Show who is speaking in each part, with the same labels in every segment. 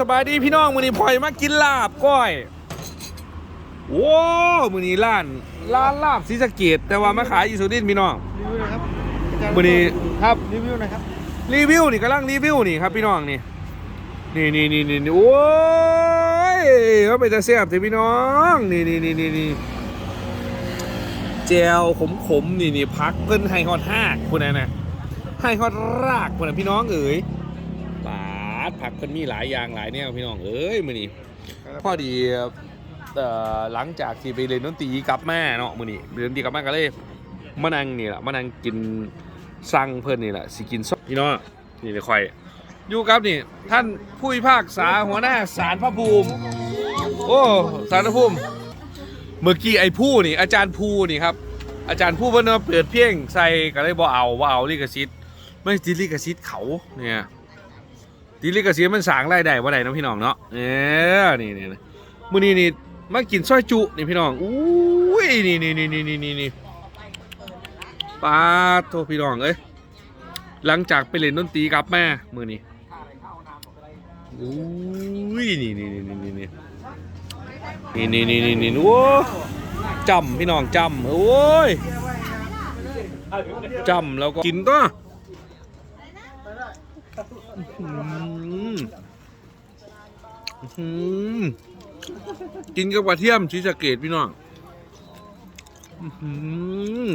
Speaker 1: สบายดีพี่น้องมื้อนี้พลอยมากินลาบก้อยโว้มื้อนี้ร้านร้านลาบศรีสะเกดแต่ว่ามาขายอยู่สุรินทร์พี่น้อง
Speaker 2: รีวิวหนะครับอาจารย์
Speaker 1: มื้อนี้ครับ
Speaker 2: รีวิวหนะครับ
Speaker 1: รีวิวนี่กำลังรีวิวนี่ครับพี่น้องนี่นี่นี่นี่นี่นี่โอ้ยเขาไปจะเสียบแต่พี่น้องนี่นี่นี่นี่นี่เจลขมขมๆนี่นี่พักเพิ่นให้ฮอดหากคุณน่ะนะให้ฮอดรากคุณน่ะพี่น้องเอ๋ยปา ดผักเพิ่นมีหลายอย่างหลายแนวพี่น้องเอ้ยมื้อนี้พอดีเอ่อหลังจากที่ไปเรียนดนตรีกลับมาเนาะมื้อนี้เรียนดนตรีกลับมาก็เลยมานั่งนี่แหละมานั่งกินสั่งเพิ่นนี่แหละสิกินซอพี่น้องนี่เลยคอยอยู่กับนี่ ท่านผู้พิพากษาหัวหน้าศาลพระภูมิ โอ้ศาลพระภูมิเมื่อกี้ไอ้ผู้นี่ อาจารย์ผู้นี่ครับอาจารย์ผู้เพิ่นมาเปิดเพลงใส่ก็เลยบ่เอาบ่เอาลิขสิทธิ์ไม่ติดลิขสิทธิ์เขาเนี่ย ติลิขสิทธิ์มันสางรายได้บ่ได้นะพี่น้องเนาะเออนี่นี่มื้อนี้นี่มากินซอยจุนี่พี่น้องอุ้ยนี่นี่นี่นี่นี่นี่ปาโทพี่น้องเอ้ยหลังจากไปเล่นดนตรีกลับมามื้อนี้อุ้ยนี่นี่นี่นี่นี่นี่นี่นี่นี่นี่โอ้จำพี่น้องจำโอ้ยจำแล้วก็กินตัวอื้ อหืออื้อหือกินกับกระเทียมชีสเกตพี่น้องอื้อหือ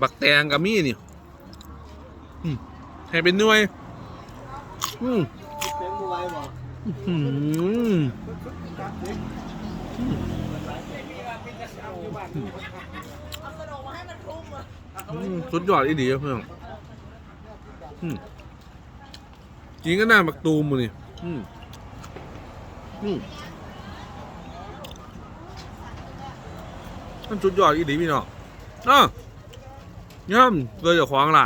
Speaker 1: บักแตงกับมี่นี่ให้เป็นหน่วยอืม
Speaker 2: อื
Speaker 1: มสุดยอดอีดีเพื่อน อืมจริงก็น่าบักตูมมือนี่อืมอืมมันสุดยอดอีดีพี่น้องอะย่ำเลยเจ้าของล่ะ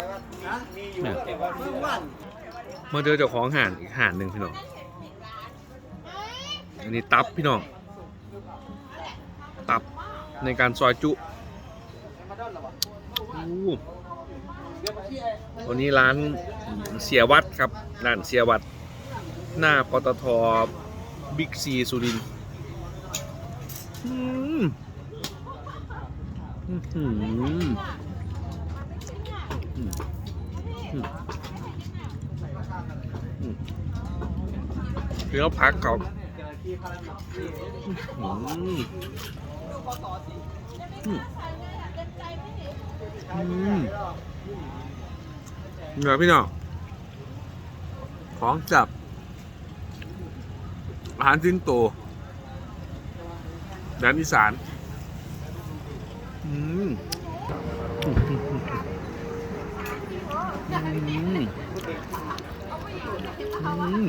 Speaker 1: เนี่ย
Speaker 2: เพิ่งวัน
Speaker 1: มาเจอเจ้าของห่านอีกห่านหนึ่งพี่น้อง อันนี้ตับพี่น้อง ตับในการซอยจุอู้ วันนี้ร้านเสียวัดครับร้านเสียวัด หน้าปตทบิ๊กซีสุรินทร์อือพักเขาอืมอืมอืม เหนือพี่น้องของจับ อาหารจิ้นโตแดนอีสานอืมอืมอืม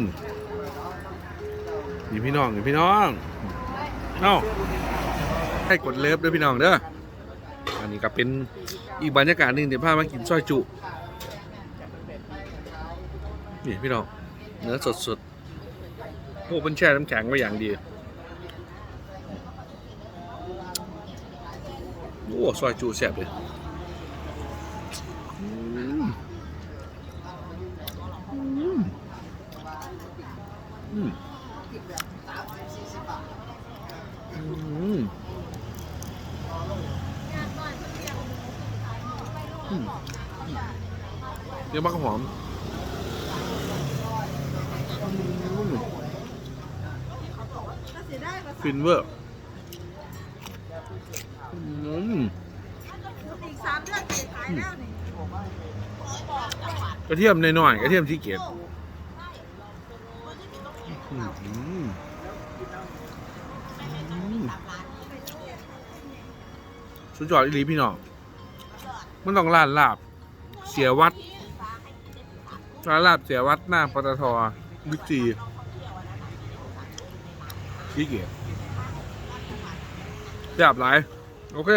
Speaker 1: นี่พี่น้องนี่พี่น้อง เอ้าให้กดเลิฟด้วยพี่น้องเด้อ อันนี้ก็เป็นอีกบรรยากาศหนึ่งเดี๋ยวพามากินซอยจุนี่พี่น้องเนื้อสดๆโอ้เป็นแช่น้ำแข็งไว้อย่างดีโอ้ซอยจูแซ่บเลยอืม อืมอืมอืมอืมเดี๋ยวมักหอมอืมฟินเวอร์อืม
Speaker 3: อีกสามเดือนจะขายแล้วนี่
Speaker 1: กระเทียมน้อยๆกระเทียมที่เก็บอืมอืมสุดยอดอีหลีพี่น้อง มันต้องร้านลาบ เสียวัดร้านลาบเสียวัดหน้าปตทบิ๊กซีที่เก็บแบบไรโอเค